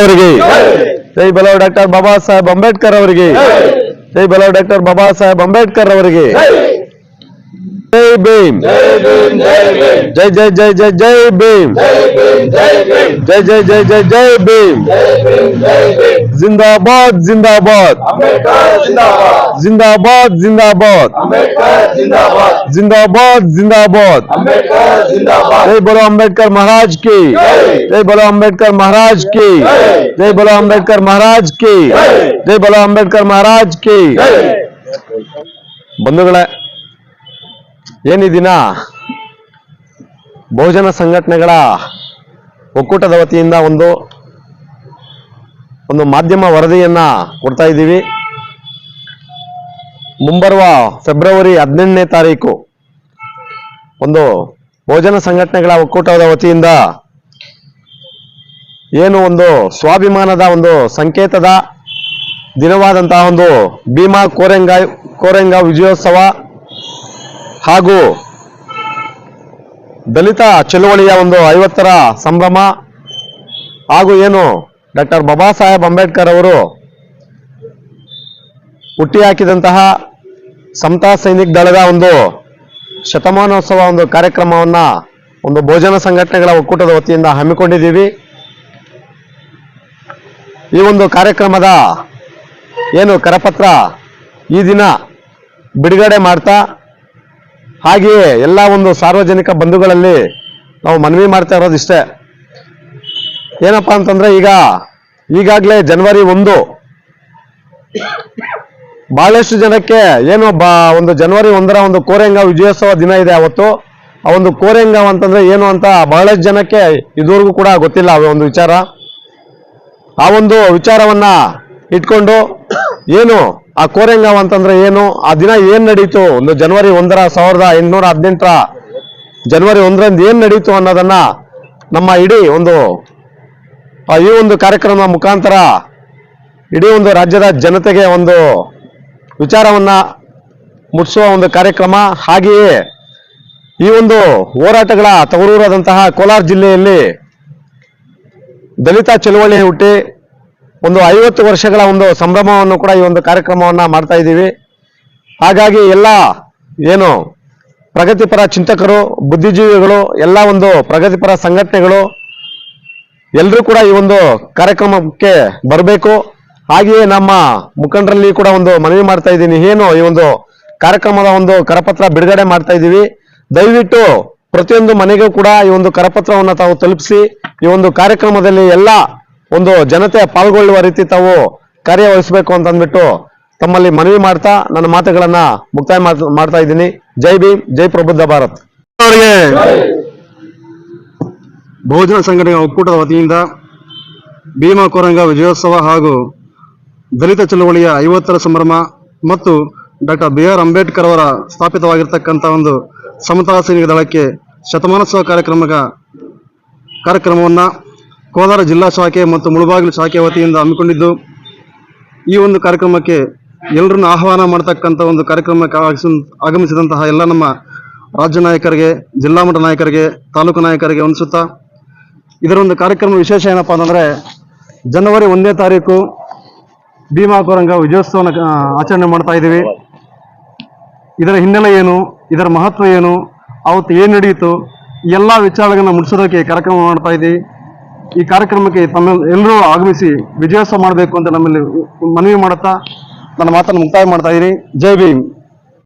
ಅವರಿಗೆ. ಜೈ ಬಲೋ ಡಾಕ್ಟರ್ ಬಾಬಾ ಸಾಹೇಬ್ ಅಂಬೇಡ್ಕರ್ ಅವರಿಗೆ. ಜೈ. ಬಲೋ ಡಾಕ್ಟರ್ ಬಾಬಾ ಸಾಹೇಬ್ ಅಂಬೇಡ್ಕರ್ ಅವರಿಗೆ. ಜೈ. ಭೀಮ್. ಜೈ ಜೈ ಜೈ ಜೈ ಜೈ ಭೀಮ್. ಜೈ ಜೈ ಜೈ ಜೈ ಜೈ ಭೀಮ್. ಜಿಂದಾಬಾದ್ ಜಿಂದಾಬಾದ್ ಜಿಂದಾಬಾದ್ ಜಿಂದಾಬಾದ್ ಜಿಂದಾಬಾದ್ ಜಿಂದಾಬಾದ್ जय बोलो अंबेडकर महाराज की जय बोलो अंबेडकर महाराज की जय बोलो अंबेडकर महाराज की जय बोलो अंबेडकर महाराज की ಬಂಧುಗಳೇ ಏನ್ ಈ ದಿನ ಬಹುಜನ ಸಂಘಟನೆಗಳ ಒಕ್ಕೂಟದ ವತಿಯಿಂದ ಒಂದು ಒಂದು ಮಾಧ್ಯಮ ವರದಿಯನ್ನ ಕೊಡ್ತಾ ಇದ್ದೀವಿ. ಮುಂಬರುವ ಫೆಬ್ರವರಿ ಹದಿನೆಂಟನೇ ತಾರೀಕು ಒಂದು ಭೋಜನ ಸಂಘಟನೆಗಳ ಒಕ್ಕೂಟದ ವತಿಯಿಂದ ಏನು ಒಂದು ಸ್ವಾಭಿಮಾನದ ಒಂದು ಸಂಕೇತದ ದಿನವಾದಂತಹ ಒಂದು ಭೀಮಾ ಕೋರೆಂಗ ಕೋರೆಂಗ ವಿಜಯೋತ್ಸವ ಹಾಗೂ ದಲಿತ ಚಳುವಳಿಯ ಒಂದು ಐವತ್ತರ ಸಂಭ್ರಮ ಹಾಗೂ ಏನು ಡಾಕ್ಟರ್ ಬಾಬಾ ಸಾಹೇಬ್ ಅಂಬೇಡ್ಕರ್ ಅವರು ಹುಟ್ಟಿ ಹಾಕಿದಂತಹ ಸಮತಾ ಸೈನಿಕ್ ದಳದ ಒಂದು ಶತಮಾನೋತ್ಸವ ಒಂದು ಕಾರ್ಯಕ್ರಮವನ್ನ, ಒಂದು ಭೋಜನ ಸಂಘಟನೆಗಳ ಒಕ್ಕೂಟದ ವತಿಯಿಂದ ಹಮ್ಮಿಕೊಂಡಿದ್ದೀವಿ. ಈ ಒಂದು ಕಾರ್ಯಕ್ರಮದ ಏನು ಕರಪತ್ರ ಈ ದಿನ ಬಿಡುಗಡೆ ಮಾಡ್ತಾ, ಹಾಗೆಯೇ ಎಲ್ಲ ಒಂದು ಸಾರ್ವಜನಿಕ ಬಂಧುಗಳಲ್ಲಿ ನಾವು ಮನವಿ ಮಾಡ್ತಾ ಇರೋದಿಷ್ಟೇ. ಏನಪ್ಪಾ ಅಂತಂದ್ರೆ ಈಗ, ಈಗಾಗಲೇ ಜನವರಿ ಒಂದು ಬಹಳಷ್ಟು ಜನಕ್ಕೆ ಏನು ಬಾ, ಒಂದು ಜನವರಿ ಒಂದರ ಒಂದು ಕೋರೆಂಗ ವಿಜಯೋತ್ಸವ ದಿನ ಇದೆ ಅವತ್ತು. ಆ ಒಂದು ಕೋರೆಂಗ ಅಂತಂದ್ರೆ ಏನು ಅಂತ ಬಹಳಷ್ಟು ಜನಕ್ಕೆ ಇದುವರೆಗೂ ಕೂಡ ಗೊತ್ತಿಲ್ಲ ಆ ಒಂದು ವಿಚಾರ. ಆ ಒಂದು ವಿಚಾರವನ್ನ ಇಟ್ಕೊಂಡು ಏನು, ಆ ಕೋರೆಂಗ ಅಂತಂದ್ರೆ ಏನು, ಆ ದಿನ ಏನ್ ನಡೀತು, ಒಂದು ಜನವರಿ ಒಂದರ ಸಾವಿರದ ಎಂಟುನೂರ ಹದಿನೆಂಟರ ಜನವರಿ ಒಂದರಿಂದ ಏನ್ ನಡೀತು ಅನ್ನೋದನ್ನ ನಮ್ಮ ಇಡೀ ಒಂದು ಈ ಒಂದು ಕಾರ್ಯಕ್ರಮದ ಮುಖಾಂತರ ಇಡೀ ಒಂದು ರಾಜ್ಯದ ಜನತೆಗೆ ಒಂದು ವಿಚಾರವನ್ನ ಮುಟ್ಟಿಸುವ ಒಂದು ಕಾರ್ಯಕ್ರಮ. ಹಾಗೆಯೇ ಈ ಒಂದು ಹೋರಾಟಗಳ ತವರೂರಾದಂತಹ ಕೋಲಾರ ಜಿಲ್ಲೆಯಲ್ಲಿ ದಲಿತ ಚಳುವಳಿ ಹುಟ್ಟಿ ಒಂದು ಐವತ್ತು ವರ್ಷಗಳ ಒಂದು ಸಂಭ್ರಮವನ್ನು ಕೂಡ ಈ ಒಂದು ಕಾರ್ಯಕ್ರಮವನ್ನ ಮಾಡ್ತಾ ಇದ್ದೀವಿ. ಹಾಗಾಗಿ ಎಲ್ಲ ಏನು ಪ್ರಗತಿಪರ ಚಿಂತಕರು, ಬುದ್ಧಿಜೀವಿಗಳು, ಎಲ್ಲ ಒಂದು ಪ್ರಗತಿಪರ ಸಂಘಟನೆಗಳು ಎಲ್ಲರೂ ಕೂಡ ಈ ಒಂದು ಕಾರ್ಯಕ್ರಮಕ್ಕೆ ಬರಬೇಕು. ಹಾಗೆಯೇ ನಮ್ಮ ಮುಖಂಡರಲ್ಲಿ ಕೂಡ ಒಂದು ಮನವಿ ಮಾಡ್ತಾ ಇದ್ದೀನಿ. ಏನು ಈ ಒಂದು ಕಾರ್ಯಕ್ರಮದ ಒಂದು ಕರಪತ್ರ ಬಿಡುಗಡೆ ಮಾಡ್ತಾ ಇದ್ದೀವಿ. ದಯವಿಟ್ಟು ಪ್ರತಿಯೊಂದು ಮನೆಗೂ ಕೂಡ ಈ ಒಂದು ಕರಪತ್ರವನ್ನು ತಾವು ತಲುಪಿಸಿ, ಈ ಒಂದು ಕಾರ್ಯಕ್ರಮದಲ್ಲಿ ಎಲ್ಲ ಒಂದು ಜನತೆ ಪಾಲ್ಗೊಳ್ಳುವ ರೀತಿ ತಾವು ಕಾರ್ಯವಹಿಸಬೇಕು ಅಂತ ಅಂದ್ಬಿಟ್ಟು ತಮ್ಮಲ್ಲಿ ಮನವಿ ಮಾಡ್ತಾ, ನನ್ನ ಮಾತುಗಳನ್ನ ಮುಕ್ತಾಯ ಮಾಡ್- ಮಾಡ್ತಾ ಇದ್ದೀನಿ. ಜೈ ಭೀಮ್, ಜೈ ಪ್ರಬುದ್ಧ ಭಾರತ್. ಬಹುಜನ ಸಂಘಟನೆ ಒಕ್ಕೂಟದ ವತಿಯಿಂದ ಭೀಮಾ ಕೊರಂಗ ವಿಜಯೋತ್ಸವ ಹಾಗೂ ದಲಿತ ಚಳುವಳಿಯ ಐವತ್ತರ ಸಂಭ್ರಮ ಮತ್ತು ಡಾಕ್ಟರ್ ಬಿ ಆರ್ ಅಂಬೇಡ್ಕರ್ ಅವರ ಸ್ಥಾಪಿತವಾಗಿರ್ತಕ್ಕಂಥ ಒಂದು ಸಮತಾ ಸೈನಿಕ ದಳಕ್ಕೆ ಶತಮಾನೋತ್ಸವ ಕಾರ್ಯಕ್ರಮ ಕಾರ್ಯಕ್ರಮವನ್ನು ಕೋಲಾರ ಜಿಲ್ಲಾ ಶಾಖೆ ಮತ್ತು ಮುಳುಬಾಗಿಲು ಶಾಖೆ ವತಿಯಿಂದ ಹಮ್ಮಿಕೊಂಡಿದ್ದು, ಈ ಒಂದು ಕಾರ್ಯಕ್ರಮಕ್ಕೆ ಎಲ್ಲರನ್ನು ಆಹ್ವಾನ ಮಾಡತಕ್ಕಂಥ ಒಂದು ಕಾರ್ಯಕ್ರಮಕ್ಕೆ ಆಗಮಿಸ- ಆಗಮಿಸಿದಂತಹ ಎಲ್ಲ ನಮ್ಮ ರಾಜ್ಯ ನಾಯಕರಿಗೆ, ಜಿಲ್ಲಾ ಮಟ್ಟ ನಾಯಕರಿಗೆ, ತಾಲೂಕು ನಾಯಕರಿಗೆ ವಂದಿಸುತ್ತಾ ಇದರ ಒಂದು ಕಾರ್ಯಕ್ರಮ ವಿಶೇಷ ಏನಪ್ಪ ಅಂತಂದ್ರೆ ಜನವರಿ ಒಂದನೇ ತಾರೀಕು ಭೀಮಾ ಕೊರಂಗ ವಿಜಯೋತ್ಸವನ ಆಚರಣೆ ಮಾಡ್ತಾ ಇದ್ದೀವಿ. ಇದರ ಹಿನ್ನೆಲೆ ಏನು, ಇದರ ಮಹತ್ವ ಏನು, ಅವತ್ತು ಏನು ನಡೆಯಿತು ಎಲ್ಲ ವಿಚಾರಗಳನ್ನ ಮುಡಿಸೋದಕ್ಕೆ ಕಾರ್ಯಕ್ರಮ ಮಾಡ್ತಾ ಇದ್ದೀವಿ. ಈ ಕಾರ್ಯಕ್ರಮಕ್ಕೆ ತಮ್ಮ ಎಲ್ಲರೂ ಆಗಮಿಸಿ ವಿಜಯೋತ್ಸವ ಮಾಡಬೇಕು ಅಂತ ನಮ್ಮಲ್ಲಿ ಮನವಿ ಮಾಡುತ್ತಾ ನನ್ನ ಮಾತನ್ನು ಮುಕ್ತಾಯ ಮಾಡ್ತಾ ಇದ್ದೀನಿ ಜೈ ಭೀಮ್.